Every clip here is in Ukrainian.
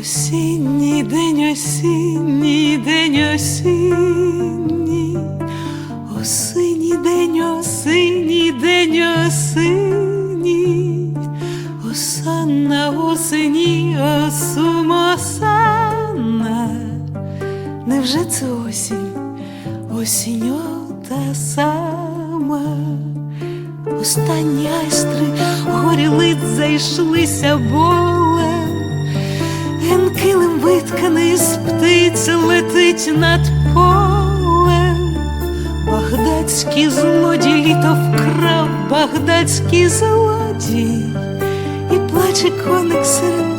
Осінній день, осінній день, осінній, осінній день, осінній день, осінній, осанна осені, осум осанна. Невже це осінь, осінь та сама? Останні айстри горілиць зайшлися болем, птиць летить над полем. Багдадський злодій літо вкрав, багдадський злодій, і плаче коник серед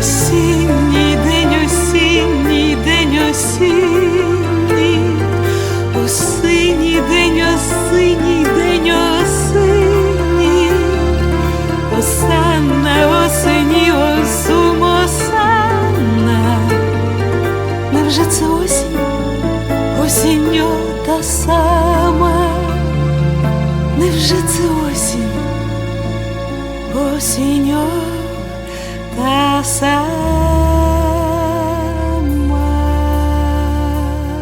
Осінній день, осінній день, осінній, осінній день, осінній день, осінній, осанна осені, осум осанна. Невже це осінь, осінь та сама? Невже це осінь, осінь та сама? passar.